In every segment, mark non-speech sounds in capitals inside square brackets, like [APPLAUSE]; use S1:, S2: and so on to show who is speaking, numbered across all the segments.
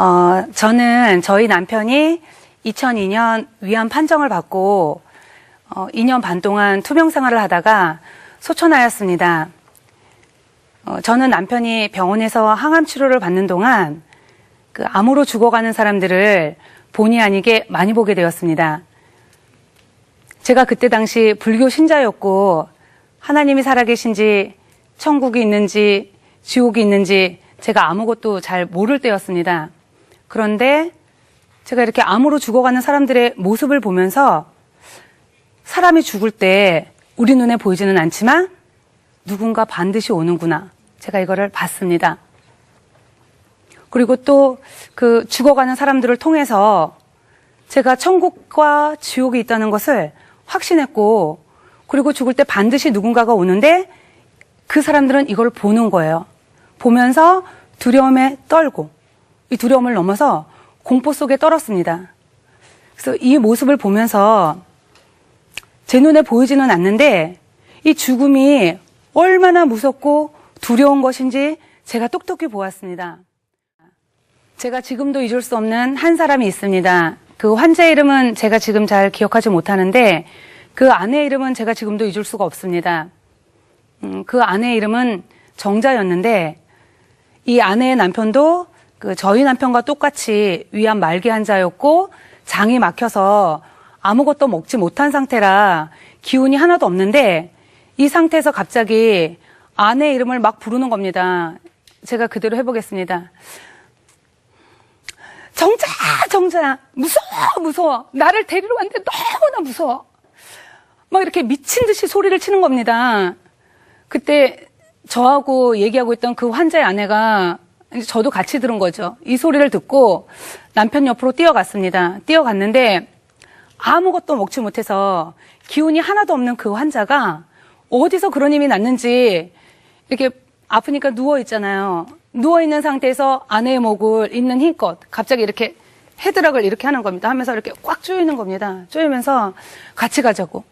S1: 어, 저는 저희 남편이 2002년 위암 판정을 받고 어, 2년 반 동안 투병 생활을 하다가 소천하였습니다. 어, 저는 남편이 병원에서 항암 치료를 받는 동안 그 암으로 죽어가는 사람들을 본의 아니게 많이 보게 되었습니다. 제가 그때 당시 불교 신자였고 하나님이 살아계신지 천국이 있는지 지옥이 있는지 제가 아무것도 잘 모를 때였습니다. 그런데 제가 이렇게 암으로 죽어가는 사람들의 모습을 보면서 사람이 죽을 때 우리 눈에 보이지는 않지만 누군가 반드시 오는구나. 제가 이거를 봤습니다. 그리고 또 그 죽어가는 사람들을 통해서 제가 천국과 지옥이 있다는 것을 확신했고 그리고 죽을 때 반드시 누군가가 오는데 그 사람들은 이걸 보는 거예요. 보면서 두려움에 떨고 이 두려움을 넘어서 공포 속에 떨었습니다. 그래서 이 모습을 보면서 제 눈에 보이지는 않는데 이 죽음이 얼마나 무섭고 두려운 것인지 제가 똑똑히 보았습니다. 제가 지금도 잊을 수 없는 한 사람이 있습니다. 그 환자의 이름은 제가 지금 잘 기억하지 못하는데 그 아내의 이름은 제가 지금도 잊을 수가 없습니다. 음, 그 아내의 이름은 정자였는데 이 아내의 남편도 그 저희 남편과 똑같이 위암 말기 환자였고 장이 막혀서 아무것도 먹지 못한 상태라 기운이 하나도 없는데 이 상태에서 갑자기 아내의 이름을 막 부르는 겁니다. 제가 그대로 해보겠습니다. 정자, 정자, 무서워, 무서워. 나를 데리러 왔는데 너무나 무서워. 막 이렇게 미친 듯이 소리를 치는 겁니다. 그때 저하고 얘기하고 있던 그 환자의 아내가 저도 같이 들은 거죠. 이 소리를 듣고 남편 옆으로 뛰어갔습니다. 뛰어갔는데 아무것도 먹지 못해서 기운이 하나도 없는 그 환자가 어디서 그런 힘이 났는지 이렇게 아프니까 누워 있잖아요. 누워 있는 상태에서 아내의 목을 있는 힘껏 갑자기 이렇게 헤드락을 이렇게 하는 겁니다. 하면서 이렇게 꽉 조이는 겁니다. 조이면서 같이 가자고.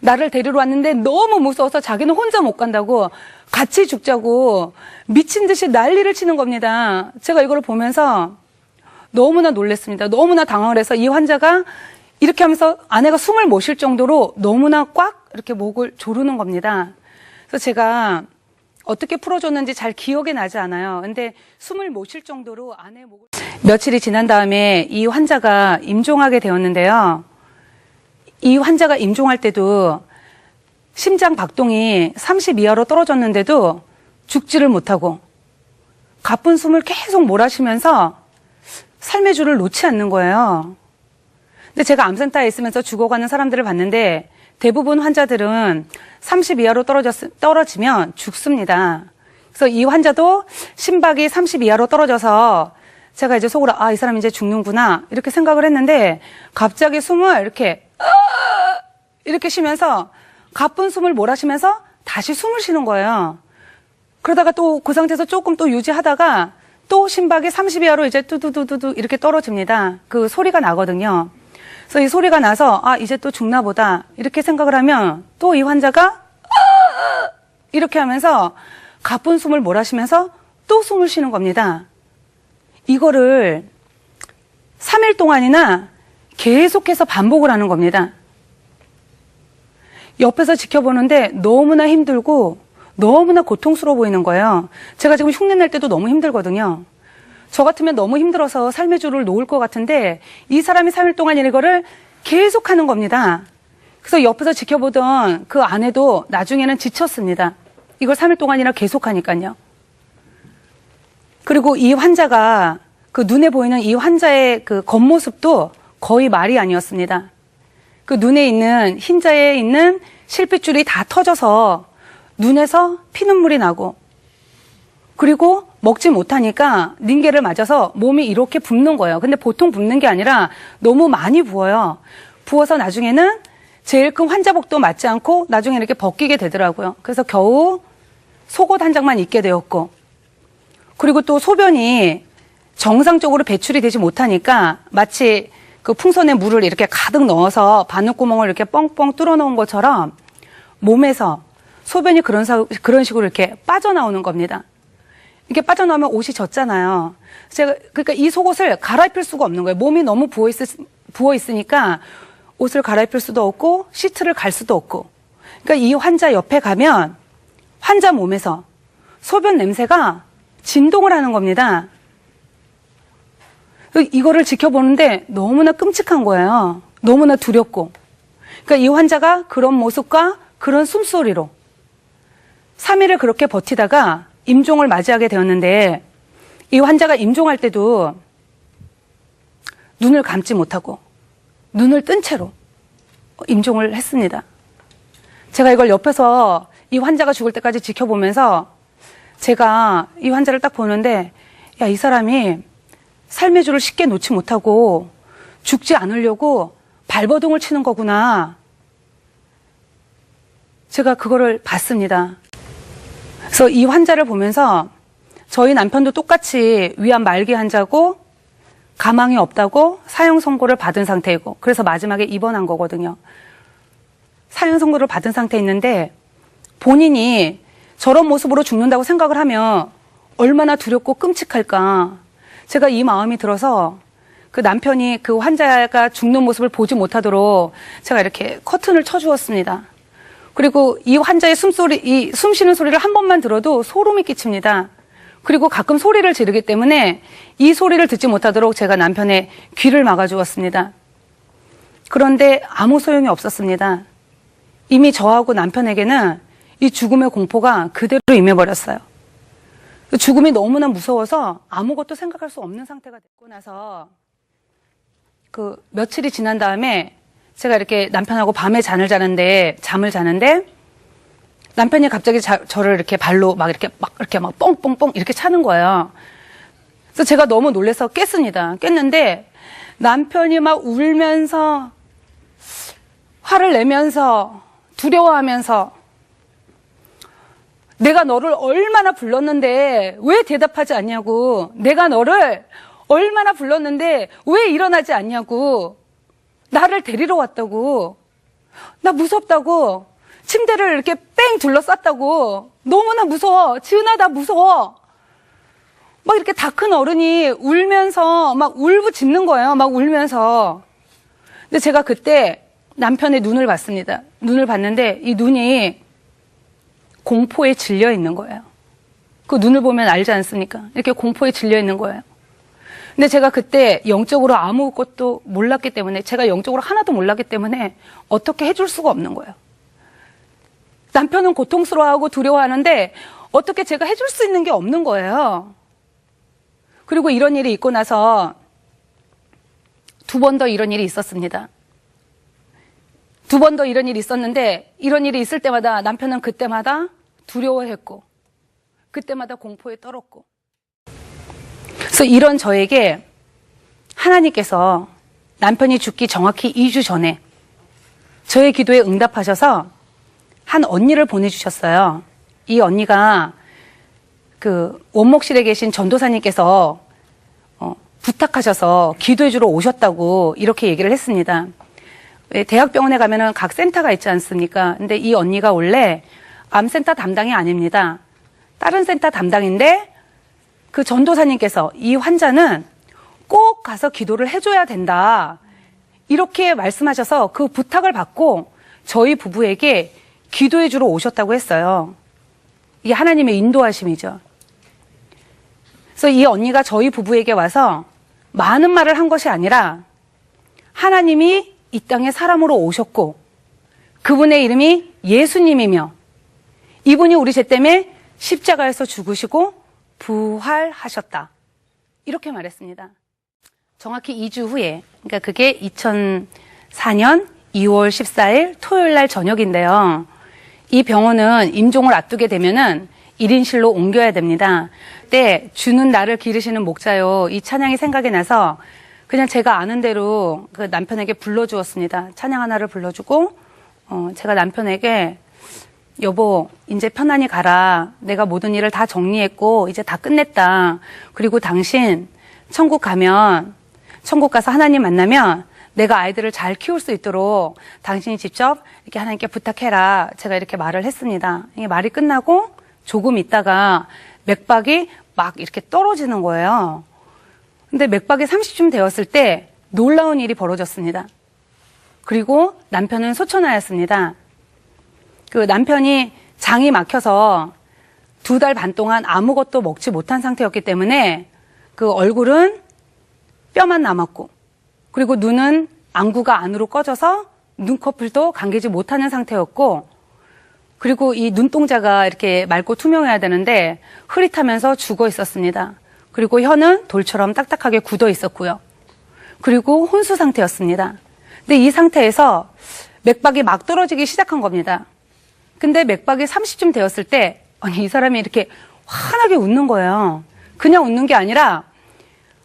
S1: 나를 데리러 왔는데 너무 무서워서 자기는 혼자 못 간다고 같이 죽자고 미친 듯이 난리를 치는 겁니다. 제가 이걸 보면서 너무나 놀랐습니다. 너무나 당황을 해서 이 환자가 이렇게 하면서 아내가 숨을 못 쉴 정도로 너무나 꽉 이렇게 목을 조르는 겁니다. 그래서 제가 어떻게 풀어줬는지 잘 기억이 나지 않아요. 근데 숨을 못 쉴 정도로 아내 목을 며칠이 지난 다음에 이 환자가 임종하게 되었는데요. 이 환자가 임종할 때도 심장 박동이 30 이하로 떨어졌는데도 죽지를 못하고 가쁜 숨을 계속 몰아쉬면서 삶의 줄을 놓지 않는 거예요. 근데 제가 암센터에 있으면서 죽어가는 사람들을 봤는데 대부분 환자들은 30 이하로 떨어졌, 떨어지면 죽습니다. 그래서 이 환자도 심박이 30 이하로 떨어져서 제가 이제 속으로 아, 이 사람 이제 죽는구나. 이렇게 생각을 했는데 갑자기 숨을 이렇게 이렇게 쉬면서 가쁜 숨을 몰아쉬면서 다시 숨을 쉬는 거예요. 그러다가 또 그 상태에서 조금 또 유지하다가 또 심박이 30 이하로 이제 뚜두두두두 이렇게 떨어집니다. 그 소리가 나거든요. 그래서 이 소리가 나서 아 이제 또 죽나 보다 이렇게 생각을 하면 또 이 환자가 [LAUGHS] 이렇게 하면서 가쁜 숨을 몰아쉬면서 또 숨을 쉬는 겁니다. 이거를 3일 동안이나 계속해서 반복을 하는 겁니다. 옆에서 지켜보는데 너무나 힘들고 너무나 고통스러워 보이는 거예요. 제가 지금 흉내 낼 때도 너무 힘들거든요. 저 같으면 너무 힘들어서 삶의 줄을 놓을 것 같은데 이 사람이 3일 동안 이거를 계속 하는 겁니다. 그래서 옆에서 지켜보던 그 아내도 나중에는 지쳤습니다. 이걸 3일 동안이나 계속 하니까요. 그리고 이 환자가 그 눈에 보이는 이 환자의 그 겉모습도 거의 말이 아니었습니다. 그 눈에 있는 흰자에 있는 실핏줄이 다 터져서 눈에서 피눈물이 나고 그리고 먹지 못하니까 닌게를 맞아서 몸이 이렇게 붓는 거예요. 근데 보통 붓는 게 아니라 너무 많이 부어요. 부어서 나중에는 제일 큰 환자복도 맞지 않고 나중에 이렇게 벗기게 되더라고요. 그래서 겨우 속옷 한 장만 입게 되었고 그리고 또 소변이 정상적으로 배출이 되지 못하니까 마치 그 풍선에 물을 이렇게 가득 넣어서 바늘구멍을 이렇게 뻥뻥 뚫어 놓은 것처럼 몸에서 소변이 그런 사, 그런 식으로 이렇게 빠져나오는 겁니다. 이렇게 빠져나오면 옷이 젖잖아요. 제가 그러니까 이 속옷을 갈아입힐 수가 없는 거예요. 몸이 너무 부어 있 부어 있으니까 옷을 갈아입힐 수도 없고 시트를 갈 수도 없고. 그러니까 이 환자 옆에 가면 환자 몸에서 소변 냄새가 진동을 하는 겁니다. 그 이거를 지켜보는데 너무나 끔찍한 거예요. 너무나 두렵고. 그러니까 이 환자가 그런 모습과 그런 숨소리로 3일을 그렇게 버티다가 임종을 맞이하게 되었는데 이 환자가 임종할 때도 눈을 감지 못하고 눈을 뜬 채로 임종을 했습니다. 제가 이걸 옆에서 이 환자가 죽을 때까지 지켜보면서 제가 이 환자를 딱 보는데 야, 이 사람이 삶의 줄을 쉽게 놓지 못하고 죽지 않으려고 발버둥을 치는 거구나. 제가 그거를 봤습니다. 그래서 이 환자를 보면서 저희 남편도 똑같이 위암 말기 환자고 가망이 없다고 사형 선고를 받은 상태이고 그래서 마지막에 입원한 거거든요. 사형 선고를 받은 상태에 있는데 본인이 저런 모습으로 죽는다고 생각을 하면 얼마나 두렵고 끔찍할까. 제가 이 마음이 들어서 그 남편이 그 환자가 죽는 모습을 보지 못하도록 제가 이렇게 커튼을 쳐주었습니다. 그리고 이 환자의 숨소리, 이 숨 쉬는 소리를 한 번만 들어도 소름이 끼칩니다. 그리고 가끔 소리를 지르기 때문에 이 소리를 듣지 못하도록 제가 남편의 귀를 막아주었습니다. 그런데 아무 소용이 없었습니다. 이미 저하고 남편에게는 이 죽음의 공포가 그대로 임해버렸어요. 죽음이 너무나 무서워서 아무것도 생각할 수 없는 상태가 됐고 나서 그 며칠이 지난 다음에 제가 이렇게 남편하고 밤에 잠을 자는데 잠을 자는데 남편이 갑자기 자- 저를 이렇게 발로 막 이렇게 막 이렇게 막 뻥뻥뻥 이렇게 차는 거예요. 그래서 제가 너무 놀라서 깼습니다. 깼는데 남편이 막 울면서 화를 내면서 두려워하면서 내가 너를 얼마나 불렀는데 왜 대답하지 않냐고. 내가 너를 얼마나 불렀는데 왜 일어나지 않냐고. 나를 데리러 왔다고. 나 무섭다고. 침대를 이렇게 뺑 둘러쌌다고. 너무나 무서워. 지은아 나 무서워. 막 이렇게 다 큰 어른이 울면서 막 울부짖는 거예요. 막 울면서. 근데 제가 그때 남편의 눈을 봤습니다. 눈을 봤는데 이 눈이 공포에 질려 있는 거예요 그 눈을 보면 알지 않습니까 이렇게 공포에 질려 있는 거예요 근데 제가 그때 영적으로 아무것도 몰랐기 때문에 제가 영적으로 하나도 몰랐기 때문에 어떻게 해줄 수가 없는 거예요. 남편은 고통스러워하고 두려워하는데 어떻게 제가 해줄 수 있는 게 없는 거예요. 그리고 이런 일이 있고 나서 두 번 더 이런 일이 있었습니다. 두 번 더 이런 일이 있었는데 이런 일이 있을 때마다 남편은 그때마다 두려워했고 그때마다 공포에 떨었고 그래서 이런 저에게 하나님께서 남편이 죽기 정확히 2주 전에 저의 기도에 응답하셔서 한 언니를 보내주셨어요. 이 언니가 그 원목실에 계신 전도사님께서 어, 부탁하셔서 기도해주러 오셨다고 이렇게 얘기를 했습니다. 왜 대학병원에 가면은 각 센터가 있지 않습니까? 근데 이 언니가 원래 암센터 담당이 아닙니다. 다른 센터 담당인데 그 전도사님께서 이 환자는 꼭 가서 기도를 해줘야 된다. 이렇게 말씀하셔서 그 부탁을 받고 저희 부부에게 기도해 주러 오셨다고 했어요. 이게 하나님의 인도하심이죠. 그래서 이 언니가 저희 부부에게 와서 많은 말을 한 것이 아니라 하나님이 이 땅에 사람으로 오셨고 그분의 이름이 예수님이며 이분이 우리 죄 때문에 십자가에서 죽으시고 부활하셨다. 이렇게 말했습니다. 정확히 2주 후에, 그러니까 그게 2004년 2월 14일 토요일 날 저녁인데요. 이 병원은 임종을 앞두게 되면은 1인실로 옮겨야 됩니다. 그때 주는 나를 기르시는 목자요. 이 찬양이 생각이 나서 그냥 제가 아는 대로 그 남편에게 불러주었습니다. 찬양 하나를 불러주고, 어, 제가 남편에게 여보, 이제 편안히 가라. 내가 모든 일을 다 정리했고, 이제 다 끝냈다. 그리고 당신, 천국 가면, 천국 가서 하나님 만나면, 내가 아이들을 잘 키울 수 있도록 당신이 직접 이렇게 하나님께 부탁해라. 제가 이렇게 말을 했습니다. 이게 말이 끝나고 조금 있다가 맥박이 막 이렇게 떨어지는 거예요. 근데 맥박이 30쯤 되었을 때 놀라운 일이 벌어졌습니다. 그리고 남편은 소천하였습니다. 그 남편이 장이 막혀서 두 달 반 동안 아무것도 먹지 못한 상태였기 때문에 그 얼굴은 뼈만 남았고 그리고 눈은 안구가 안으로 꺼져서 눈꺼풀도 감기지 못하는 상태였고 그리고 이 눈동자가 이렇게 맑고 투명해야 되는데 흐릿하면서 죽어 있었습니다. 그리고 혀는 돌처럼 딱딱하게 굳어 있었고요. 그리고 혼수 상태였습니다. 근데 이 상태에서 맥박이 막 떨어지기 시작한 겁니다. 근데 맥박이 30쯤 되었을 때 아니 이 사람이 이렇게 환하게 웃는 거예요. 그냥 웃는 게 아니라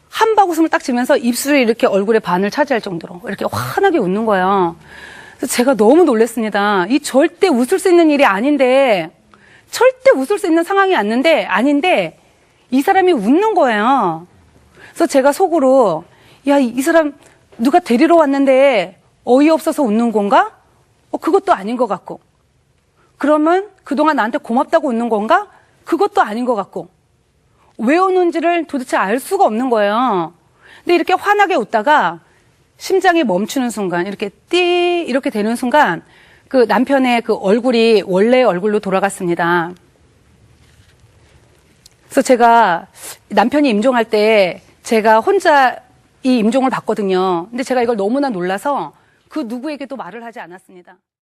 S1: 한 바구음을 딱 치면서 입술이 이렇게 얼굴의 반을 차지할 정도로 이렇게 환하게 웃는 거예요. 그래서 제가 너무 놀랐습니다. 이 절대 웃을 수 있는 일이 아닌데 절대 웃을 수 있는 상황이 아닌데 아닌데 이 사람이 웃는 거예요. 그래서 제가 속으로 야 이 사람 누가 데리러 왔는데 어이없어서 웃는 건가? 어, 그것도 아닌 것 같고 그러면 그동안 나한테 고맙다고 웃는 건가? 그것도 아닌 것 같고 왜 우는지를 도대체 알 수가 없는 거예요. 근데 이렇게 환하게 웃다가 심장이 멈추는 순간 이렇게 띠 이렇게 되는 순간 그 남편의 그 얼굴이 원래 얼굴로 돌아갔습니다. 그래서 제가 남편이 임종할 때 제가 혼자 이 임종을 봤거든요. 근데 제가 이걸 너무나 놀라서 그 누구에게도 말을 하지 않았습니다.